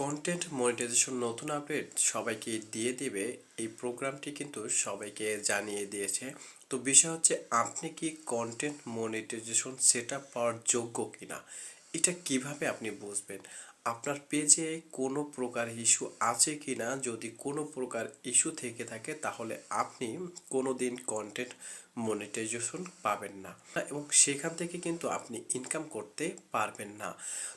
Content monetization নতুন update সবাইকে দিয়ে দিবে, এই প্রোগ্রামটি কিন্তু সবাইকে জানিয়ে দিয়েছে। তো বিষয় হচ্ছে, আপনি কি কন্টেন্ট মনিটাইজেশন সেট আপ পাওয়ার যোগ্য কিনা? এটা কীভাবে আপনি বুঝবেন? আপনার পেজে কোনো প্রকার ইস্যু আছে কিনা? যদি কোনো প্রকার ইস্যু থেকে থাকে, তাহলে আপনি কোনো দিন কন্টেন্ট মনিটাইজেশন পাবেন না। এবং সেখান থেকে কিন্তু আপনি ইনকাম করতে পারবেন না।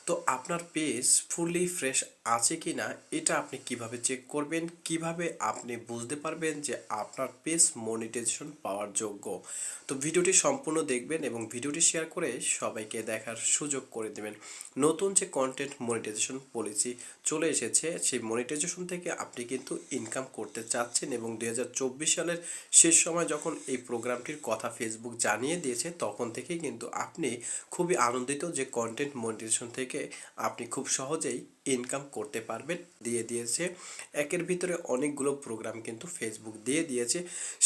তো আপনার পেজ ফুললি ফ্রেশ আছে কি না এটা আপনি কীভাবে চেক করবেন? কীভাবে আপনি বুঝতে পারবেন যে আপনার পেজ মনিটাইজেশন পাওয়ার যোগ্য? তো ভিডিওটি সম্পূর্ণ দেখবেন এবং ভিডিওটি শেয়ার করে সবাইকে দেখার সুযোগ করে দেবেন। নতুন যে কন্টেন্ট মনিটাইজেশন পলিসি চলে এসেছে, সেই মনিটাইজেশন থেকে আপনি কিন্তু ইনকাম করতে চাচ্ছেন এবং দু হাজার চব্বিশ সালের শেষ সময় যখন এই প্রোগ্রামটির কথা ফেসবুক জানিয়ে দিয়েছে, তখন থেকেই কিন্তু আপনি খুবই আনন্দিত যে কন্টেন্ট মনিটাইজেশন থেকে আপনি খুব সহজেই ইনকাম করতে পারবেন। দিয়ে দিয়েছে, একের ভিতরে অনেকগুলো প্রোগ্রাম কিন্তু ফেসবুক দিয়ে দিয়েছে।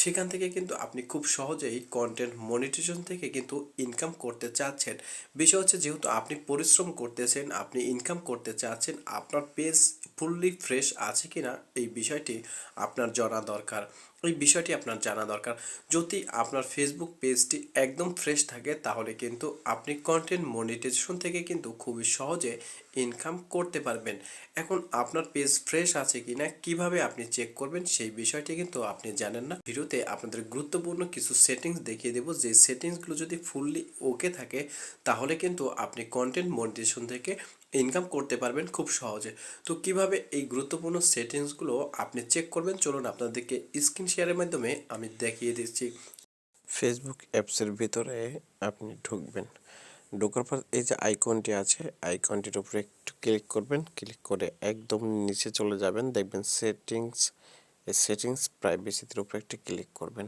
সেখান থেকে কিন্তু আপনি খুব সহজেই কন্টেন্ট মনিটেশন থেকে কিন্তু ইনকাম করতে চাচ্ছেন। বিষয় হচ্ছে যেহেতু আপনি পরিশ্রম করতেছেন, আপনি ইনকাম করতে চাচ্ছেন, আপনার পেজ ফুললি ফ্রেশ আছে কিনা, এই বিষয়টি আপনার জানা দরকার। এই বিষয়টি আপনার জানা দরকার। যদি আপনার ফেসবুক পেজটি একদম ফ্রেশ থাকে, তাহলে কিন্তু আপনি কন্টেন্ট মনিটাইজেশন থেকে কিন্তু খুবই সহজে ইনকাম করতে পারবেন। এখন আপনার পেজ ফ্রেশ আছে কিনা, কীভাবে আপনি চেক করবেন, সেই বিষয়টি কিন্তু আপনি জানেন না। ভিডিওতে আপনাদের গুরুত্বপূর্ণ কিছু সেটিংস দেখিয়ে দেবো। যে সেটিংসগুলো যদি ফুললি ওকে থাকে, তাহলে কিন্তু আপনি কন্টেন্ট মনিটাইজেশন থেকে ইনকাম করতে পারবেন খুব সহজে। তো কীভাবে এই গুরুত্বপূর্ণ সেটিংসগুলো আপনি চেক করবেন? চলুন আপনাদেরকে স্ক্রিন শেয়ারের মাধ্যমে আমি দেখিয়ে দিচ্ছি। ফেসবুক অ্যাপসের ভিতরে আপনি ঢুকবেন। ঢোকার পর এই যে আইকনটি আছে আইকনটির উপরে একটু ক্লিক করবেন। ক্লিক করে একদম নিচে চলে যাবেন। দেখবেন সেটিংস এই সেটিংস প্রাইভেসির উপরে একটু ক্লিক করবেন।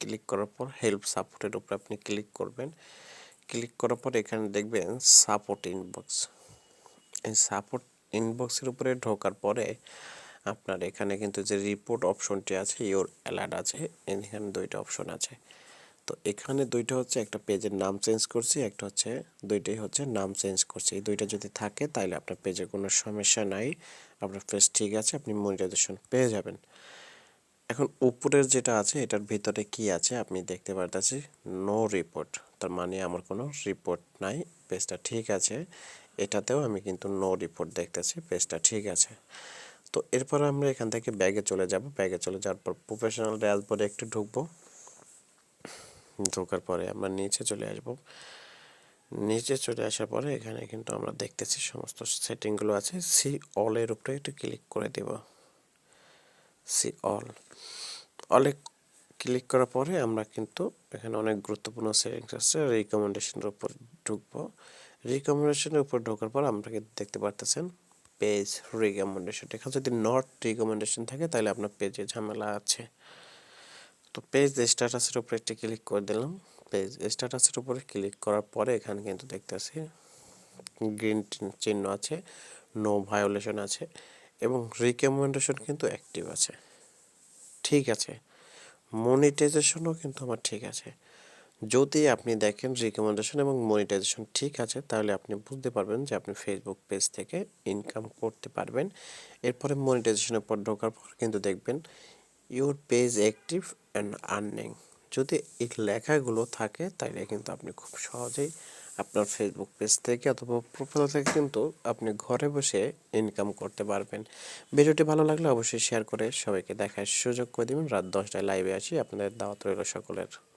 ক্লিক করার পর হেল্প সাপোর্টের উপরে আপনি ক্লিক করবেন। ক্লিক করার পর এখানে দেখবেন সাপোর্ট ইনবক্স সাপোর্ট ইনবক্সের উপরে ঢোকার পরে আপনার এখানে কিন্তু যে রিপোর্ট অপশনটি আছে ইওর অ্যালার্ট আছে, এখানে দুইটা অপশন আছে। তো এখানে দুইটা হচ্ছে একটা পেজের নাম চেঞ্জ করছি, একটা হচ্ছে দুইটাই হচ্ছে নাম চেঞ্জ করছি। এই দুইটা যদি থাকে তাহলে আপনার পেজে কোনো সমস্যা নাই। আপনার পেজ ঠিক আছে, আপনি মনিটাইজেশন পেয়ে যাবেন। এখন উপরের যেটা আছে, এটার ভিতরে কি আছে আপনি দেখতে পারতেছি নো রিপোর্ট তার মানে আমার কোনো রিপোর্ট নাই পেজটা ঠিক আছে। এটাতেও আমি কিন্তু নো রিপোর্ট দেখতেছি পেজটা ঠিক আছে। তো এরপর আমরা এখান থেকে ব্যাগে চলে যাব। ব্যাগে চলে যাওয়ার পর প্রফেশনাল ড্যাশবোর্ডে একটু ঢুকবো। ঢোকার পরে আমরা নিচে চলে আসব। নিচে চলে আসার পরে এখানে কিন্তু আমরা দেখতেছি সমস্ত সেটিংগুলো আছে। সি অলের উপরে একটু ক্লিক করে দেব। সি অল অলে ক্লিক করার পরে আমরা কিন্তু এখানে অনেক গুরুত্বপূর্ণ সেটিংস আছে। রিকমেন্ডেশনের উপর ঢুকবো। রিকমেন্ডেশনের উপর ঢোকার পর আমরা দেখতে পারতেছেন পেজ রিকমেন্ডেশন এখানে যদি নট রিকমেন্ডেশন থাকে, তাহলে আপনার পেজে ঝামেলা আছে। তো পেজ স্ট্যাটাসের উপরে একটি ক্লিক করে দিলাম। পেজ স্ট্যাটাসের উপরে ক্লিক করার পরে এখানে কিন্তু দেখতেছি গ্রিন চিহ্ন আছে নো ভায়োলেশন আছে এবং রিকমেন্ডেশন কিন্তু অ্যাক্টিভ আছে। ঠিক আছে। মনিটাইজেশনও কিন্তু আমার ঠিক আছে। যদি আপনি দেখেন রিকমেন্ডেশন এবং মনিটাইজেশন ঠিক আছে, তাহলে আপনি বুঝতে পারবেন যে আপনি ফেসবুক পেজ থেকে ইনকাম করতে পারবেন। এরপরে মনিটাইজেশনের পর ঢোকার পর কিন্তু দেখবেন your page active and earning যদি এই লেখাগুলো থাকে তাহলে কিন্তু আপনি খুব সহজেই আপনার ফেসবুক পেজ থেকে অথবা প্রোফাইল থেকে কিন্তু আপনি ঘরে বসে ইনকাম করতে পারবেন। ভিডিওটি ভালো লাগলে অবশ্যই শেয়ার করে সবাইকে দেখার সুযোগ করে দেবেন। রাত দশটায় লাইভে আসি। আপনাদের দাওয়াত রইল সকলের।